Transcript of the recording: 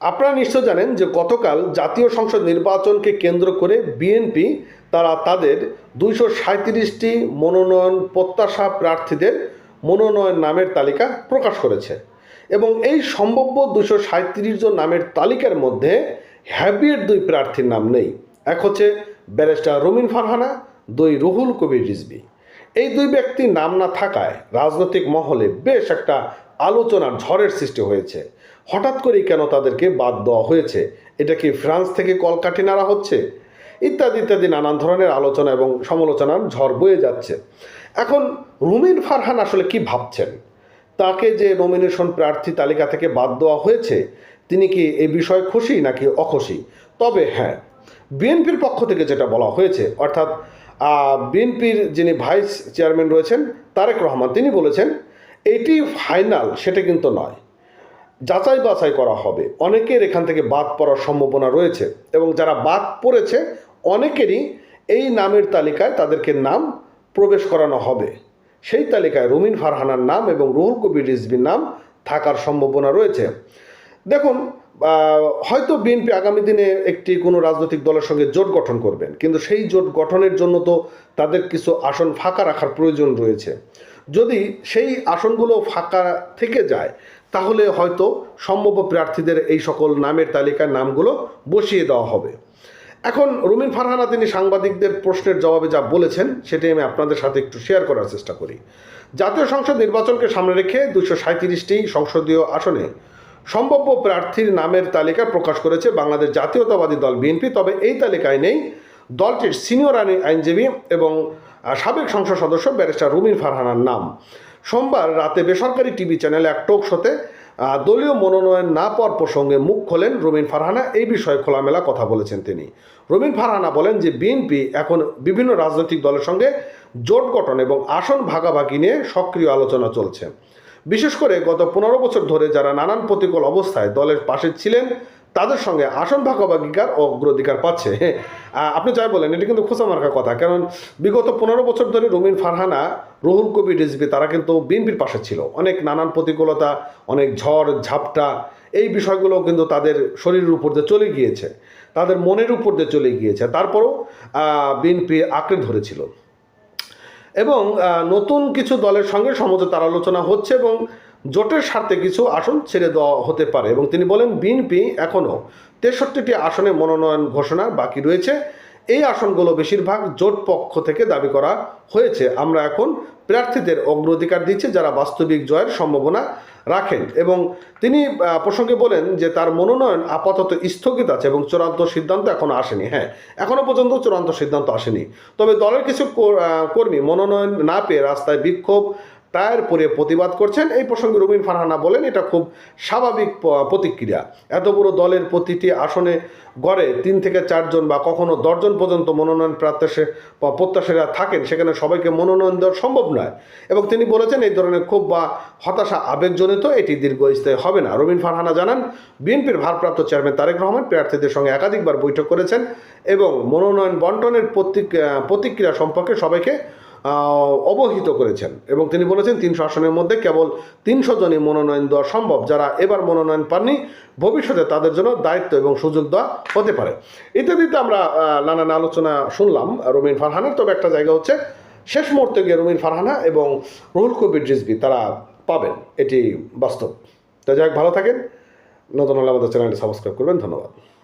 আপনারা নিশ্চয় জানেন যে গতকাল জাতীয় সংসদ নির্বাচনকে কেন্দ্র করে বিএনপি তারা তাদের দুইশো সাঁত্রিশটি মনোনয়ন প্রত্যাশা প্রার্থীদের মনোনয়ন নামের তালিকা প্রকাশ করেছে এবং এই সম্ভাব্য দুশো সাঁত্রিশ জন নামের তালিকার মধ্যে হ্যাবিয়ের দুই প্রার্থীর নাম নেই। এক হচ্ছে ব্যারিস্টার রুমিন ফারহানা, দুই রুহুল কবির রিজবি এই দুই ব্যক্তির নাম না থাকায় রাজনৈতিক মহলে বেশ একটা আলোচনার ঝড়ের সৃষ্টি হয়েছে। হঠাৎ করেই কেন তাদেরকে বাদ দেওয়া হয়েছে? এটা কি ফ্রান্স থেকে কলকাঠি নাড়া হচ্ছে? ইত্যাদি ইত্যাদি নানান ধরনের আলোচনা এবং সমালোচনার ঝড় বয়ে যাচ্ছে। এখন রুমিন ফারহান আসলে কি ভাবছেন? তাকে যে নমিনেশন প্রার্থী তালিকা থেকে বাদ দেওয়া হয়েছে, তিনি কি এই বিষয়ে খুশি নাকি অখুশি? তবে হ্যাঁ বিএনপির পক্ষ থেকে যেটা বলা হয়েছে, অর্থাৎ বিএনপির যিনি ভাইস চেয়ারম্যান রয়েছেন, তারেক রহমান, তিনি বলেছেন, এটি ফাইনাল, সেটা কিন্তু নয়। যাচাই বাছাই করা হবে। অনেকের এখান থেকে বাদ পড়ার সম্ভাবনা রয়েছে এবং যারা বাদ পড়েছে, অনেকেরই এই নামের তালিকায় তাদেরকে নাম প্রবেশ করানো হবে। সেই তালিকায় রুমিন ফারহানার নাম এবং রুহুল কবির রিজবির নাম থাকার সম্ভাবনা রয়েছে। দেখুন হয়তো বিএনপি আগামী দিনে একটি কোনো রাজনৈতিক দলের সঙ্গে জোট গঠন করবেন, কিন্তু সেই জোট গঠনের জন্য তো তাদের কিছু আসন ফাঁকা রাখার প্রয়োজন রয়েছে। যদি সেই আসনগুলো ফাঁকা থেকে যায়, তাহলে হয়তো সম্ভাব্য প্রার্থীদের এই সকল নামের তালিকায় নামগুলো বসিয়ে দেওয়া হবে। এখন রুমিন ফারহানা, তিনি সাংবাদিকদের প্রশ্নের জবাবে যা বলেছেন, সেটাই আমি আপনাদের সাথে একটু শেয়ার করার চেষ্টা করি। জাতীয় সংসদ নির্বাচনকে সামনে রেখে দুশো সাঁত্রিশটি সংসদীয় আসনে সম্ভাব্য প্রার্থীর নামের তালিকা প্রকাশ করেছে বাংলাদেশ জাতীয়তাবাদী দল বিএনপি। তবে এই তালিকায় নেই দলটির সিনিয়র আইন- আইনজীবী এবং সাবেক সংসদ সদস্য ব্যারিস্টার রুমিন ফারহানার নাম। সোমবার রাতে বেসরকারি টিভি চ্যানেলে এক টোক শোতে দলীয় মনোনয়ন না পাওয়ার প্রসঙ্গে মুখ খোলেন রুমিন ফারহানা। এই বিষয়ে খোলামেলা কথা বলেছেন তিনি। রুমিন ফারহানা বলেন যে বিএনপি এখন বিভিন্ন রাজনৈতিক দলের সঙ্গে জোট গঠন এবং আসন ভাগাভাগি নিয়ে সক্রিয় আলোচনা চলছে। বিশেষ করে গত পনেরো বছর ধরে যারা নানান প্রতিকূল অবস্থায় দলের পাশে ছিলেন তাদের সঙ্গে আসন ভাগাভাগিকার অগ্রাধিকার পাচ্ছে। হ্যাঁ, আপনি যাই বলেন এটা কিন্তু খোঁচা মার্কা কথা। কারণ বিগত পনেরো বছর ধরে রুমিন ফারহানা রুহুল কবি রিজভি তারা কিন্তু বিএনপির পাশে ছিল। অনেক নানান প্রতিকূলতা অনেক ঝড় ঝাপটা এই বিষয়গুলো কিন্তু তাদের শরীরের উপর দিয়ে চলে গিয়েছে। তাদের মনের উপর দিয়ে চলে গিয়েছে। তারপরও বিএনপি আঁকড়ে ধরেছিল। এবং নতুন কিছু দলের সঙ্গে সমঝোতার আলোচনা হচ্ছে এবং জোটের স্বার্থে কিছু আসন ছেড়ে দেওয়া হতে পারে। এবং তিনি বলেন, বিএনপি এখনও তেষট্টিটি আসনে মনোনয়ন ঘোষণা বাকি রয়েছে। এই আসনগুলো বেশিরভাগ জোট পক্ষ থেকে দাবি করা হয়েছে। আমরা এখন প্রার্থীদের অগ্রাধিকার দিচ্ছি যারা বাস্তবিক জয়ের সম্ভাবনা রাখেন এবং তিনি প্রসঙ্গে বলেন যে তার মনোনয়ন আপাতত স্থগিত আছে এবং চূড়ান্ত সিদ্ধান্ত এখনও আসেনি। হ্যাঁ এখনও পর্যন্ত চূড়ান্ত সিদ্ধান্ত আসেনি। তবে দলের কিছু কর্মী মনোনয়ন না পেয়ে রাস্তায় বিক্ষোভ টায়ার পরে প্রতিবাদ করছেন। এই প্রসঙ্গে রুবিন ফারহানা বলেন, এটা খুব স্বাভাবিক প্রতিক্রিয়া। এত বড় দলের প্রতিটি আসনে গড়ে তিন থেকে চারজন বা কখনো দশজন পর্যন্ত মনোনয়ন বা প্রত্যাশীরা থাকেন। সেখানে সবাইকে মনোনয়ন দেওয়া সম্ভব নয়। এবং তিনি বলেছেন, এই ধরনের ক্ষোভ বা, হতাশা আবেগজনিত এটি দীর্ঘস্থায়ী হবে না। রবিন ফারহানা জানান, বিএনপির ভারপ্রাপ্ত চেয়ারম্যান তারেক রহমান প্রার্থীদের সঙ্গে একাধিকবার বৈঠক করেছেন এবং মনোনয়ন বন্টনের প্রতিক- প্রতিক্রিয়া সম্পর্কে সবাইকে অবহিত করেছেন। এবং তিনি বলেছেন তিনশো আসনের মধ্যে কেবল তিনশো জনই মনোনয়ন দেওয়া সম্ভব। যারা এবার মনোনয়ন পাননি, ভবিষ্যতে তাদের জন্য দায়িত্ব এবং সুযোগ দেওয়া হতে পারে। ইত্যাদিতে আমরা নানান আলোচনা শুনলাম। রুমিন ফারহানের, তবে একটা জায়গা হচ্ছে, শেষ মুহূর্তে গিয়ে রুমিন ফারহানা এবং রুহুল কবির রিজভি, তারা পাবেন। এটি বাস্তব। তো যাই ভালো থাকেন। নতুন হলে আমাদের চ্যানেলটি সাবস্ক্রাইব করবেন। ধন্যবাদ।